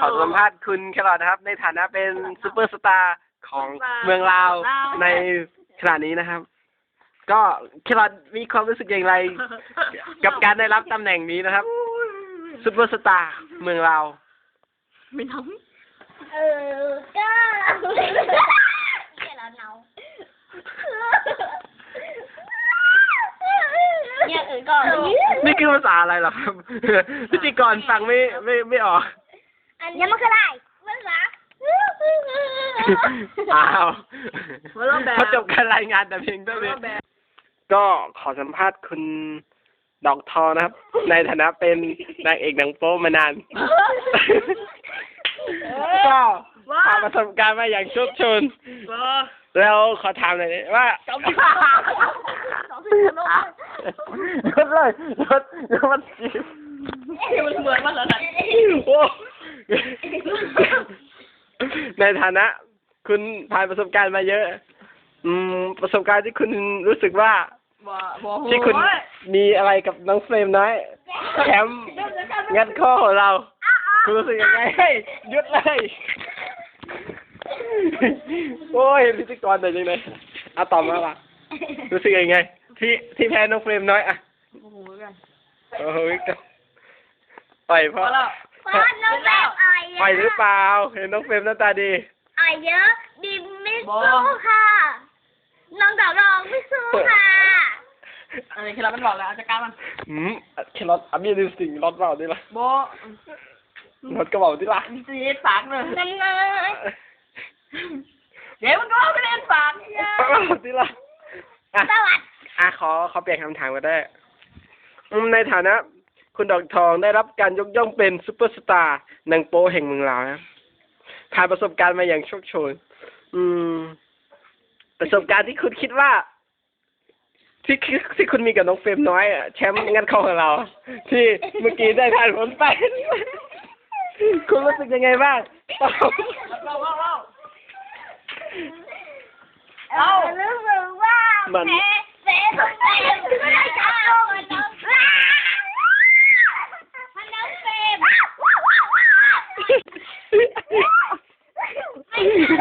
ขอสัมภาษณ์คุณแครอทนะครับ ในฐานะเป็นซูเปอร์สตาร์ของเมืองลาวในขณะนี้นะครับ ก็แครอทมีความรู้สึกอย่างไร กับการได้รับตำแหน่งนี้นะครับซูเปอร์สตาร์เมืองลาวไม่ทเออก็แค่เราเนาเนี่ยเออก็ นี่คือภาษาอะไรเหรอครับพิธีกรฟังไม่ไม่ไม่ออก อันนี้มันคืออะไรมันรักอ้าวำมาลองแบบเขาจบการรายงานแต่เพียงเท่านี้แบบก็ขอสัมภาษณ์คุณดอกทอนะครับ ในฐานะเป็นนางเอกหนังโป๊มานานก็ผ่านประสบการณ์มาอย่างโชคโชนก็แล้วขอถามหน่อยดิว่าสองยศเลยยศยศมันจีบมันเหมือนมันเหรอท่านโอ้ ในฐานะ คุณผ่านประสบการณ์มาเยอะ อืม ประสบการณ์ที่คุณรู้สึกว่า บ่บ่โหที่คุณมีอะไรกับน้องเฟรมน้อยแชมป์งัดข้อของเรา คุณรู้สึกยังไงเฮ้ยหยุดเลย โอ้ยพิธีกรแต่ยังไงเอาตอบมาละรู้สึกยังไง ที่ที่แพ้น้องเฟรมน้อยอะโอ้โหกันโอ้ยก็ปล่อยเพพราะอแล้ว เพราะน้องแบบอ่อยปล่อยหรือเปล่า เห็นน้องเฟรมหน้าตาดี อ่อยเยอะดิมไม่สู้ค่ะ น้องดาวรองไม่สู้ค่ะอันนี้คือเรามันบอกแล้วจัดการมันหืมแค่รถอามีดิสิ่งรถเบาดิล่ะโบรถกระเป๋าดิล่ะสีปากเลยน้ำเงินเดี๋ยวมันก็ไปเล่นปากเนี่ยเอาดิล่ะอะสวัสดีอะขอขอเปลี่ยนคำถามก็ได้อืมในฐานะ คุณดอกทองได้รับการยกย่องเป็นซูเปอร์สตาร์นางโปแห่งเมืองลาวนะผ่านประสบการณ์มาอย่างโชคโชน อืม ประสบการณ์ที่คุณคิดว่า ที่ที่ที่คุณมีกับน้องเฟรมน้อยอะแชมป์งัดเข้าของเรา ที่เมื่อกี้ได้ผ่านผลไป คุณรู้สึกยังไงบ้างตอบเล่าเล่าเล่าเออรู้สึกว่ามันแพ้แพ้แพ้ไม่ได้จ้า